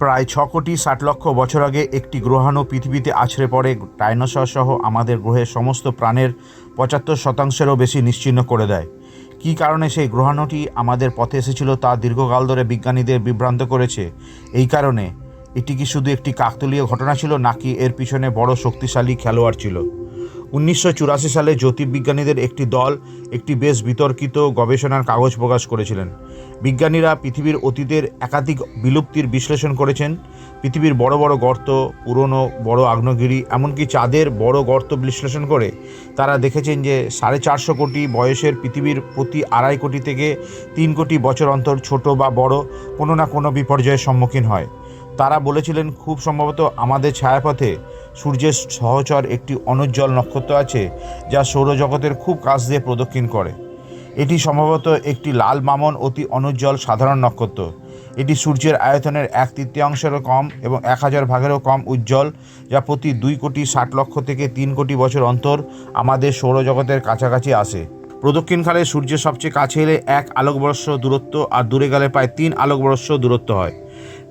প্রায় ছ কোটি ষাট লক্ষ বছর আগে একটি গ্রহাণু পৃথিবীতে আছড়ে পড়ে ডাইনোসর সহ আমাদের গ্রহের সমস্ত প্রাণের পঁচাত্তর শতাংশেরও বেশি নিশ্চিহ্ন করে দেয়। কী কারণে সেই গ্রহাণুটি আমাদের পথে এসেছিল তা দীর্ঘকাল ধরে বিজ্ঞানীদের বিভ্রান্ত করেছে। এই কারণে এটি কি শুধু একটি কাকতলীয় ঘটনা ছিল, নাকি এর পিছনে বড় শক্তিশালী খেলোয়াড় ছিল? উনিশশো চুরাশি সালে জ্যোতির্বিজ্ঞানীদের একটি দল একটি বেশ বিতর্কিত গবেষণার কাগজ প্রকাশ করেছিলেন। বিজ্ঞানীরা পৃথিবীর অতীতের একাধিক বিলুপ্তির বিশ্লেষণ করেছেন। পৃথিবীর বড় বড় গর্ত, পুরনো বড় আগ্নেয়গিরি, এমনকি চাঁদের বড় গর্ত বিশ্লেষণ করে তারা দেখেছেন যে সাড়ে চারশো কোটি বয়সের পৃথিবীর প্রতি আড়াই কোটি থেকে তিন কোটি বছর অন্তর ছোট বা বড় কোনো না কোনো বিপর্যয়ের সম্মুখীন হয়। তারা বলেছিলেন, খুব সম্ভবত আমাদের ছায়াপথে সূর্যের সহচর একটি অনুজ্জ্বল নক্ষত্র আছে যা সৌরজগতের খুব কাছ দিয়ে প্রদক্ষিণ করে। এটি সম্ভবত একটি লাল মামন অতি অনুজ্জ্বল সাধারণ নক্ষত্র। এটি সূর্যের আয়তনের এক তৃতীয়াংশেরও কম এবং এক হাজার ভাগেরও কম উজ্জ্বল, যা প্রতি দুই কোটি ষাট লক্ষ থেকে তিন কোটি বছর অন্তর আমাদের সৌরজগতের কাছাকাছি আসে। প্রদক্ষিণকালে সূর্যের সবচেয়ে কাছে এলে এক আলোকবর্ষ দূরত্ব আর দূরে গেলে প্রায় তিন আলোকবর্ষ দূরত্ব হয়।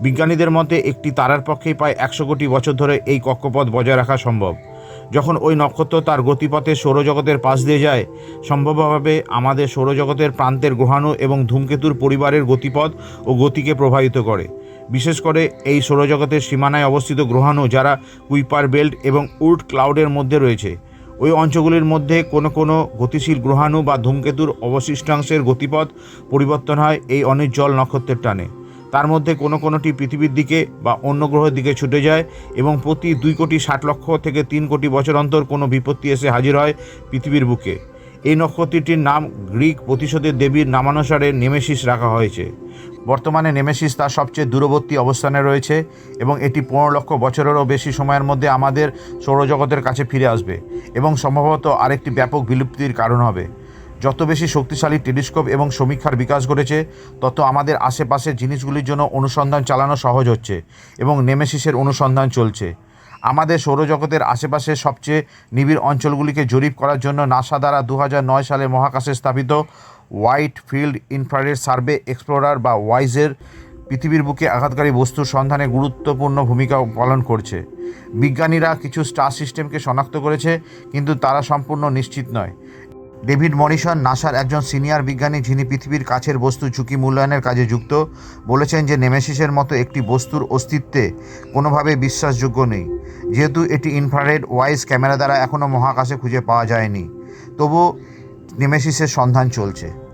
বিজ্ঞানীদের মতে, একটি তারার পক্ষেই প্রায় একশো কোটি বছর ধরে এই কক্ষপথ বজায় রাখা সম্ভব। যখন ওই নক্ষত্র তার গতিপথে সৌরজগতের পাশ দিয়ে যায়, সম্ভবভাবে আমাদের সৌরজগতের প্রান্তের গ্রহাণু এবং ধূমকেতুর পরিবারের গতিপথ ও গতিকে প্রভাবিত করে। বিশেষ করে এই সৌরজগতের সীমানায় অবস্থিত গ্রহাণু যারা কুইপার বেল্ট এবং উল্ট ক্লাউডের মধ্যে রয়েছে। ওই অঞ্চলগুলির মধ্যে কোনো কোনো গতিশীল গ্রহাণু বা ধূমকেতুর অবশিষ্টাংশের গতিপথ পরিবর্তন হয় এই অনির্জল নক্ষত্রের টানে। তার মধ্যে কোনো কোনোটি পৃথিবীর দিকে বা অন্য গ্রহের দিকে ছুটে যায় এবং প্রতি দুই কোটি ষাট লক্ষ থেকে তিন কোটি বছর অন্তর কোনো বিপত্তি এসে হাজির হয় পৃথিবীর বুকে। এই নক্ষত্রটির নাম গ্রিক প্রতিশোধের দেবীর নামানুসারে নেমেসিস রাখা হয়েছে। বর্তমানে নেমেসিস তার সবচেয়ে দূরবর্তী অবস্থানে রয়েছে এবং এটি পনেরো লক্ষ বছরেরও বেশি সময়ের মধ্যে আমাদের সৌরজগতের কাছে ফিরে আসবে এবং সম্ভবত আরেকটি ব্যাপক বিলুপ্তির কারণ হবে। যত বেশি শক্তিশালী টেলিস্কোপ এবং সমীক্ষার বিকাশ ঘটেছে, তত আমাদের আশেপাশের জিনিসগুলির জন্য অনুসন্ধান চালানো সহজ হচ্ছে এবং নেমেসিসের অনুসন্ধান চলছে। আমাদের সৌরজগতের আশেপাশের সবচেয়ে নিবিড় অঞ্চলগুলিকে জরিপ করার জন্য নাসা দ্বারা দু সালে মহাকাশে স্থাপিত white field infrared survey explorer বা ওয়াইজের পৃথিবীর বুকে আঘাতকারী বস্তুর সন্ধানে গুরুত্বপূর্ণ ভূমিকা পালন করছে। বিজ্ঞানীরা কিছু স্টার সিস্টেমকে শনাক্ত করেছে, কিন্তু তারা সম্পূর্ণ নিশ্চিত নয়। ডেভিড মরিসন নাসার একজন সিনিয়র বিজ্ঞানী যিনি পৃথিবীর কাছের বস্তু ঝুঁকি মূল্যায়নের কাজে যুক্ত, বলেছেন যে নেমেসিসের মতো একটি বস্তুর অস্তিত্বে কোনোভাবে বিশ্বাসযোগ্য নেই। যেহেতু এটি ইনফ্রারেড ওয়াইজ ক্যামেরা দ্বারা এখনও মহাকাশে খুঁজে পাওয়া যায়নি তবু নেমেসিসের সন্ধান চলছে।